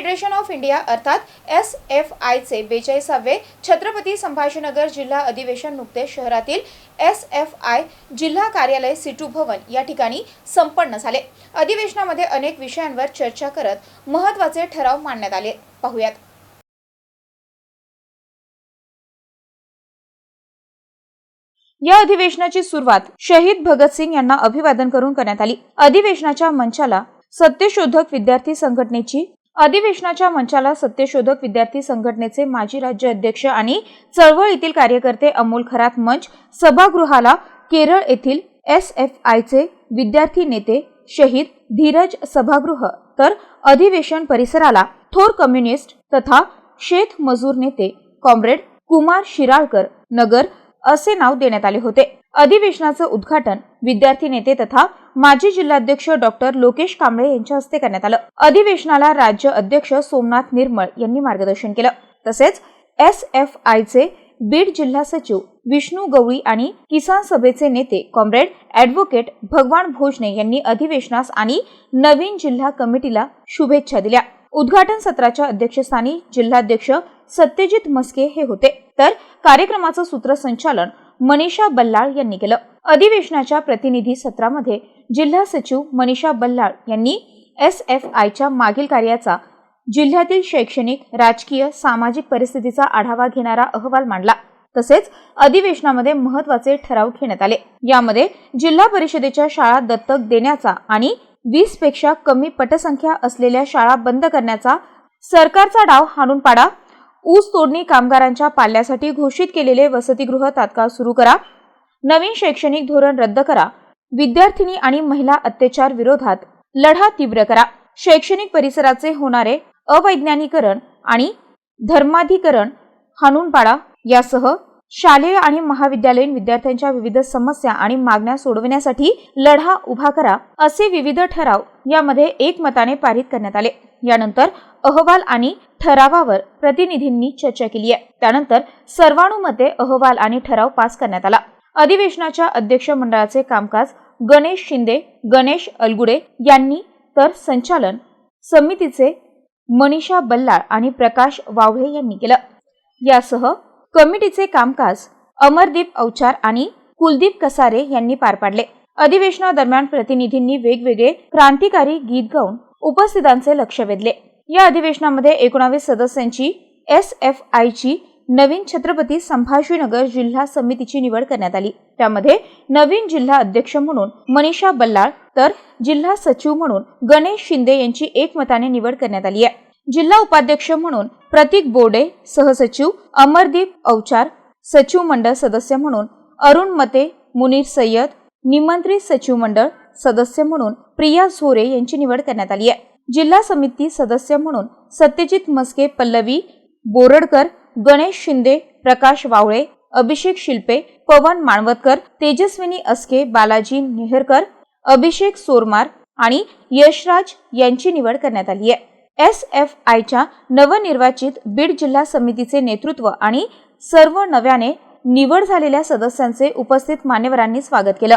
Federation of India अर्थात S F आयचे बेचाळीसावे छत्रपती संभाजीनगर जिल्हा अधिवेशन नुकतेच शहरातील एस एफ आय जिल्हा कार्यालय सिटू भवन या ठिकाणी संपन्न झाले. अधिवेशनामध्ये अनेक विषयांवर चर्चा करत महत्त्वाचे ठराव मांडण्यात आले. पाहुयात. या अधिवेशनाची सुरुवात शहीद भगतसिंग यांना अभिवादन करून करण्यात आली. अधिवेशनाच्या मंचाला सत्यशोधक विद्यार्थी संघटनेची अधिवेशनाच्या मंचाला सत्यशोधक विद्यार्थी संघटनेचे माजी राज्य अध्यक्ष आणि चळवळीतील कार्यकर्ते अमोल खरात मंच सभागृहाला केरळ येथील एस एफ आयचे विद्यार्थी नेते शहीद धीरज सभागृह तर अधिवेशन परिसराला थोर कम्युनिस्ट तथा शेत मजूर नेते कॉम्रेड कुमार शिराळकर नगर असे नाव देण्यात आले होते. अधिवेशनाचं उद्घाटन विद्यार्थी नेते तथा माजी जिल्हाध्यक्ष डॉक्टर लोकेश कांबळे यांच्या हस्ते करण्यात आलं. अधिवेशनाला राज्य अध्यक्ष सोमनाथ निर्मळ यांनी मार्गदर्शन केलं. तसेच एस एफ आयचे बीड जिल्हा सचिव विष्णू गवळी आणि किसान सभेचे नेते कॉम्रेड ॲडव्होकेट भगवान भोजने यांनी अधिवेशनास आणि नवीन जिल्हा कमिटीला शुभेच्छा दिल्या. उद्घाटन सत्राच्या अध्यक्षस्थानी जिल्हाध्यक्ष सत्यजित मस्के हे होते. तर कार्यक्रमाचं सूत्रसंचालन मनीषा बल्लाळ यांनी केलं. अधिवेशनाच्या प्रतिनिधी सत्रामध्ये जिल्हा सचिव मनीषा बल्लाळ यांनी एस एफ आयच्या मागील कार्याचा जिल्ह्यातील शैक्षणिक राजकीय सामाजिक परिस्थितीचा आढावा घेणारा अहवाल मांडला. तसेच अधिवेशनामध्ये महत्त्वाचे ठराव घेण्यात आले. यामध्ये जिल्हा परिषदेच्या शाळा दत्तक देण्याचा आणि वीसपेक्षा कमी पटसंख्या असलेल्या शाळा बंद करण्याचा सरकारचा डाव हाणून पाडा ऊस तोडणी कामगारांच्या पाल्यासाठी घोषित केलेले वसतिगृह तात्काळ सुरू करा. नवीन शैक्षणिक धोरण रद्द करा. विद्यार्थिनी आणि महिला अत्याचार विरोधात लढा तीव्र करा. शैक्षणिक परिसराचे होणारे अवैज्ञानिकरण आणि धर्माधिकरण हाणून पाडा. यासह शालेय आणि महाविद्यालयीन विद्यार्थ्यांच्या विविध समस्या आणि मागण्या सोडविण्यासाठी लढा उभा करा असे विविध ठराव यामध्ये एकमताने पारित करण्यात आले. यानंतर अहवाल आणि ठरावावर प्रतिनिधींनी चर्चा केली आहे. त्यानंतर सर्वानुमते अहवाल आणि ठराव पास करण्यात आला. अधिवेशनाच्या अध्यक्ष मंडळाचे कामकाज गणेश शिंदे गणेश अलगुडे यांनी तर संचालन समितीचे मनीषा बल्लाळ आणि प्रकाश वावळे यांनी केलं. यासह कमिटीचे कामकाज अमरदीप अवचार आणि कुलदीप कसारे यांनी पार पाडले. अधिवेशनादरम्यान प्रतिनिधींनी वेगवेगळे क्रांतिकारी गीत गाऊन उपस्थितांचे लक्ष वेधले. या अधिवेशनामध्ये एकोणावीस सदस्यांची एस एफ आयची नवीन छत्रपती संभाजीनगर जिल्हा समितीची निवड करण्यात आली. त्यामध्ये नवीन जिल्हा अध्यक्ष म्हणून मनीषा बल्लाळ तर जिल्हा सचिव म्हणून गणेश शिंदे यांची एकमताने निवड करण्यात आली आहे. जिल्हा उपाध्यक्ष म्हणून प्रतीक बोडे सहसचिव अमरदीप अवचार सचिव मंडळ सदस्य म्हणून अरुण मते मुनीर सय्यद निमंत्रित सचिव मंडळ सदस्य म्हणून प्रिया झोरे यांची निवड करण्यात आली आहे. जिल्हा समिती सदस्य म्हणून सत्यजित मस्के पल्लवी बोरडकर गणेश शिंदे प्रकाश वावळे अभिषेक शिल्पे पवन माणवतकर तेजस्विनी अस्के बालाजी नेहरकर अभिषेक सोरमार आणि यशराज यांची निवड करण्यात आली आहे. एस एफ आयच्या नवनिर्वाचित बीड जिल्हा समितीचे नेतृत्व आणि सर्व नव्याने निवड झालेल्या सदस्यांचे उपस्थित मान्यवरांनी स्वागत केलं.